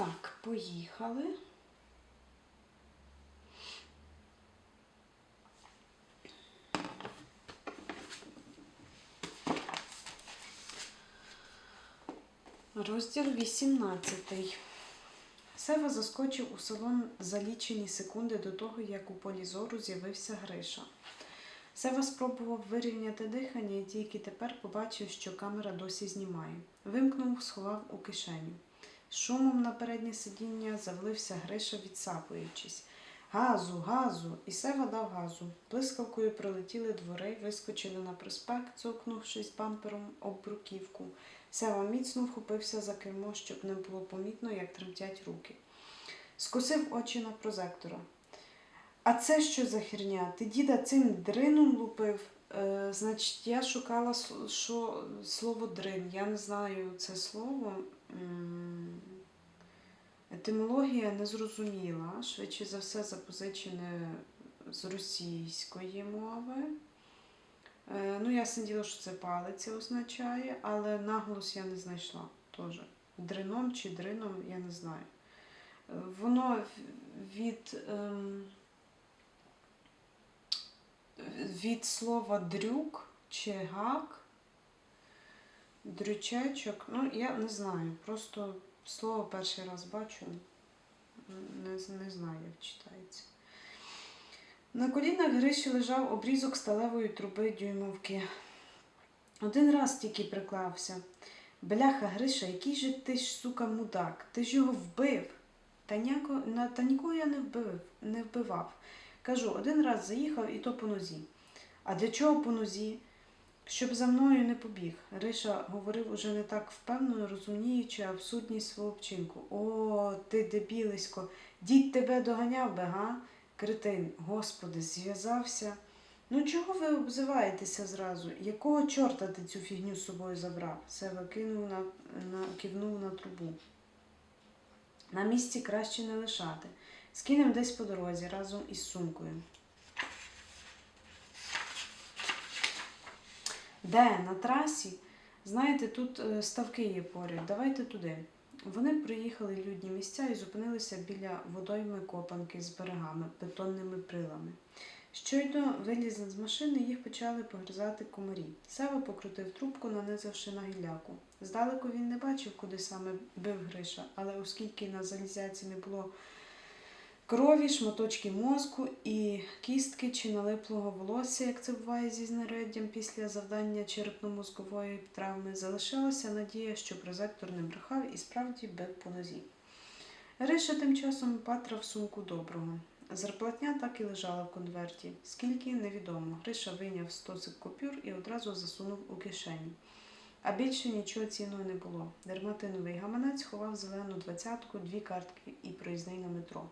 Так, поїхали. Розділ 18. Сева заскочив у салон за лічені секунди до того, як у полі зору з'явився Гриша. Сева спробував вирівняти дихання і тільки тепер побачив, що камера досі знімає. Вимкнув, сховав у кишеню. Шумом на переднє сидіння завлився Гриша, відсапуючись. Газу, газу! І Сева дав газу. Блискавкою пролетіли двори, вискочили на проспект, цокнувшись бампером об бруківку. Сева міцно вхопився за кермо, щоб не було помітно, як тремтять руки. Скосив очі на прозектора. А це що за херня? Ти діда цим дрином лупив? Е, значить, я шукала що, слово дрин. Я не знаю це слово. Етимологія незрозуміла, швидше за все запозичене з російської мови. Е, ну, ясне діло, що це палиця означає, але наголос я не знайшла теж. Дрином чи дрином, я не знаю. Е, Воно від, ем, від слова дрюк чи гак, дрючечок, ну я не знаю, просто слово перший раз бачу, не, не знаю, як читається. На колінах Гриші лежав обрізок сталевої труби дюймовки. Один раз тільки приклався. Бляха, Гриша, який же ти ж, сука, мудак? Ти ж його вбив. Та, ніяко, та нікого я не вбив, не вбивав. Кажу, один раз заїхав і то по нозі. А для чого по нозі? Щоб за мною не побіг. Гриша говорив уже не так впевнено, розуміючи абсурдність свого вчинку. О, ти дебілисько, дід тебе доганяв би, га? Кретин, господи, зв'язався. Ну чого ви обзиваєтеся зразу? Якого чорта ти цю фігню з собою забрав? Сева кинув на, на, кивнув на трубу. На місці краще не лишати. Скинем десь по дорозі разом із сумкою. Де? На трасі? Знаєте, тут е, ставки є поряд. Давайте туди. Вони приїхали людні місця і зупинилися біля водойми копанки з берегами, бетонними прилами. Щойно вилізли з машини, їх почали погризати комарі. Сева покрутив трубку, нанизавши на гілляку. Здалеку він не бачив, куди саме бив Гриша, але оскільки на залізяці не було крові, шматочки мозку і кістки чи налиплого волосся, як це буває зі знаряддям після завдання черепно-мозкової травми, залишилася надія, що прозектор не брехав і справді бив по нозі. Гриша тим часом патрав сумку доброго. Зарплатня так і лежала в конверті. Скільки невідомо. Гриша вийняв стосик купюр і одразу засунув у кишеню. А більше нічого цінного не було. Дерматиновий гаманець ховав зелену двадцятку, дві картки і проїзний на метро.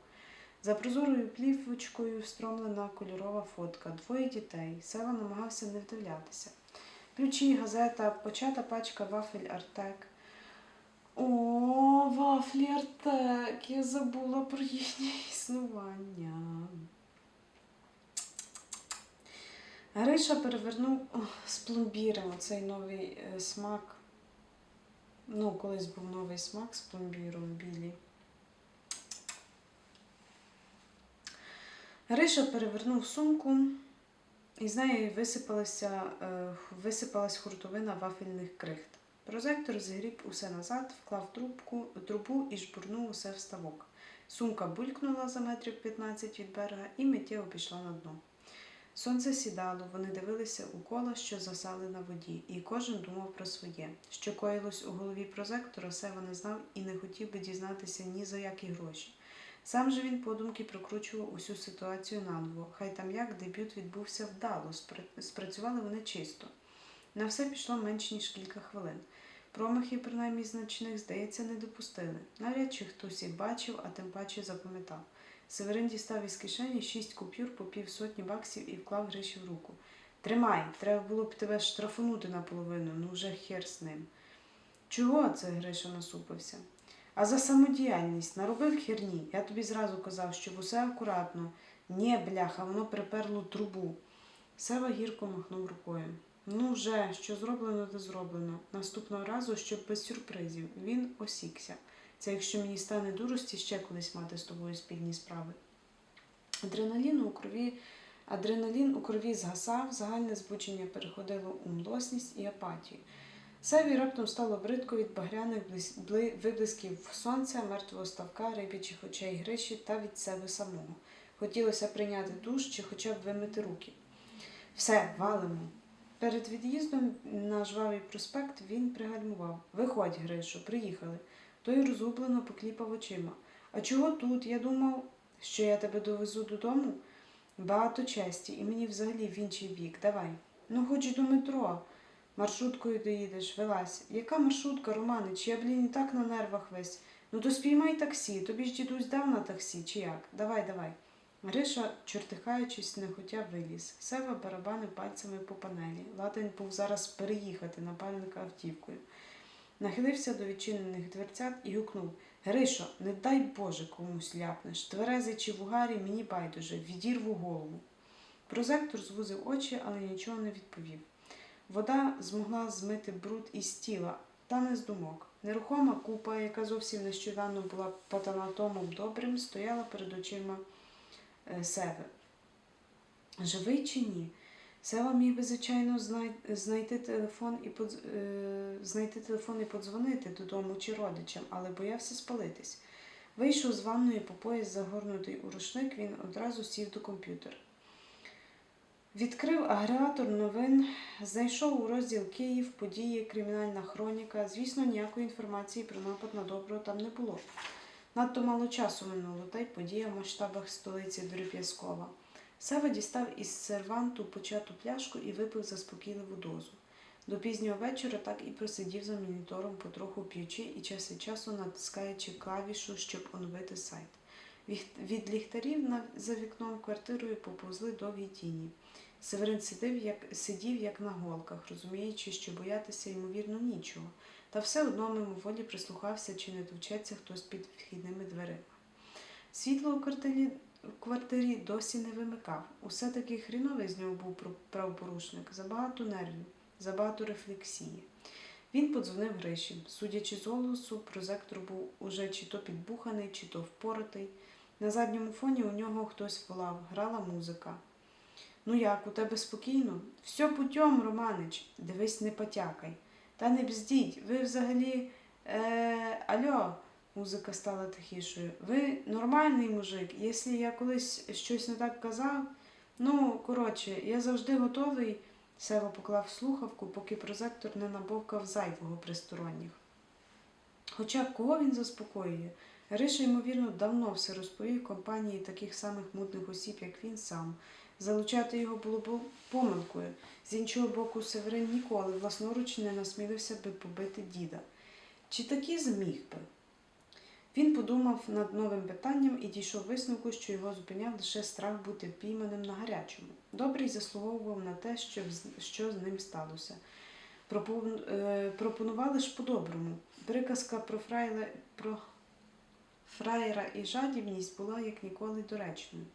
За прозорою плівочкою встромлена кольорова фотка, двоє дітей. Сева намагався не вдивлятися. Ключі, газета, почата пачка вафель Артек. О, вафлі Артек! Я забула про їхнє існування. Гриша перевернув з пломбіром цей новий е, смак. Ну, колись був новий смак з пломбіром білі. Гриша перевернув сумку, і з неї висипалася, е, висипалась хуртовина вафельних крихт. Прозектор згріб усе назад, вклав трубку, трубу і жбурнув усе в ставок. Сумка булькнула за метрів 15 від берега і миттєво пішла на дно. Сонце сідало, вони дивилися у кола, що засали на воді, і кожен думав про своє. Що коїлось у голові прозектора, Сева не знав і не хотів би дізнатися ні за які гроші. Сам же він подумки прокручував усю ситуацію наново. Хай там як дебют відбувся вдало, спрацювали вони чисто. На все пішло менш ніж кілька хвилин. Промахів, принаймні значних, здається, не допустили. Навряд чи хтось їх бачив, а тим паче запам'ятав. Северин дістав із кишені шість купюр по півсотні баксів і вклав Гриші в руку. Тримай, треба було б тебе штрафунути наполовину, ну вже хер з ним. Чого це Гриша насупився? А за самодіяльність наробив херні. Я тобі зразу казав, щоб усе акуратно. Нє, бляха, воно приперло трубу. Сева гірко махнув рукою. Ну вже, що зроблено, то зроблено. Наступного разу, щоб без сюрпризів. Він осікся. Це якщо мені стане дурості ще колись мати з тобою спільні справи. Адреналін у крові, адреналін у крові згасав, загальне збудження переходило у млосність і апатію. Севі раптом стало бридко від багряних виблисків сонця, мертвого ставка, рибячих очей Гриші та від себе самого. Хотілося прийняти душ чи хоча б вимити руки. Все, валимо. Перед від'їздом на жвавий проспект він пригальмував. Виходь, Гришо, приїхали. Той розгублено покліпав очима. А чого тут? Я думав, що я тебе довезу додому? Багато честі, і мені взагалі в інший бік. Давай. Ну, хоч до метро. Маршруткою доїдеш, вилазь. Яка маршрутка, Романич? Я, блін, і так на нервах весь. Ну то спіймай таксі, тобі ж дідусь дав на таксі, чи як? Давай, давай. Гриша, чортихаючись, нехотя виліз. Сева барабанив пальцями по панелі. Ладен був зараз переїхати напальника автівкою. Нахилився до відчинених дверцят і гукнув Гришо, не дай Боже комусь ляпнеш. Тверезий чи в угарі, мені байдуже, відірву голову. Прозектор звузив очі, але нічого не відповів. Вода змогла змити бруд із тіла, та не з думок. Нерухома купа, яка зовсім нещодавно була патанатомом добрим, стояла перед очима е, Севи. Живий чи ні? Сева міг би, звичайно, знай- знайти телефон і подз... е, знайти телефон і подзвонити додому чи родичам, але боявся спалитись. Вийшов з ванної по пояс загорнутий у рушник, він одразу сів до комп'ютера. Відкрив агрегатор новин, знайшов у розділ Київ, події, кримінальна хроніка. Звісно, ніякої інформації про напад на добро там не було. Надто мало часу минуло, та й подія в масштабах столиці Дрип'язкова. Сева дістав із серванту почату пляшку і випив заспокійливу дозу. До пізнього вечора так і просидів за монітором, потроху п'ючи і час від часу натискаючи клавішу, щоб оновити сайт. Від ліхтарів за вікном квартирою поповзли довгі тіні. Северин сидів як, сидів як на голках, розуміючи, що боятися ймовірно нічого, та все одно мимоволі прислухався, чи не товчеться хтось під вхідними дверима. Світло у квартирі, в квартирі досі не вимикав. Усе таки хріновий з нього був правопорушник, забагато нервів, забагато рефлексії. Він подзвонив Гриші. Судячи з голосу, прозектор був уже чи то підбуханий, чи то впоротий. На задньому фоні у нього хтось волав, грала музика. Ну як, у тебе спокійно? Все путем, Романич, дивись, не потякай. Та не бздіть, ви взагалі. Е, альо, музика стала тихішою. Ви нормальний мужик. Якщо я колись щось не так казав, ну, коротше, я завжди готовий. Сева поклав слухавку, поки прозектор не набовкав зайвого присторонніх. Хоча кого він заспокоює? Гриша, ймовірно, давно все розповів компанії таких самих мутних осіб, як він сам. Залучати його було б помилкою. З іншого боку, Северин ніколи власноруч не насмілився би побити діда. Чи таки зміг би? Він подумав над новим питанням і дійшов висновку, що його зупиняв лише страх бути впійманим на гарячому. Добрий заслуговував на те, що, що з ним сталося. Е, пропонували ж по-доброму. Приказка про, фрайла, про фраєра і жадібність була як ніколи доречною.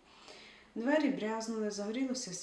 Двері брязнули, загорілося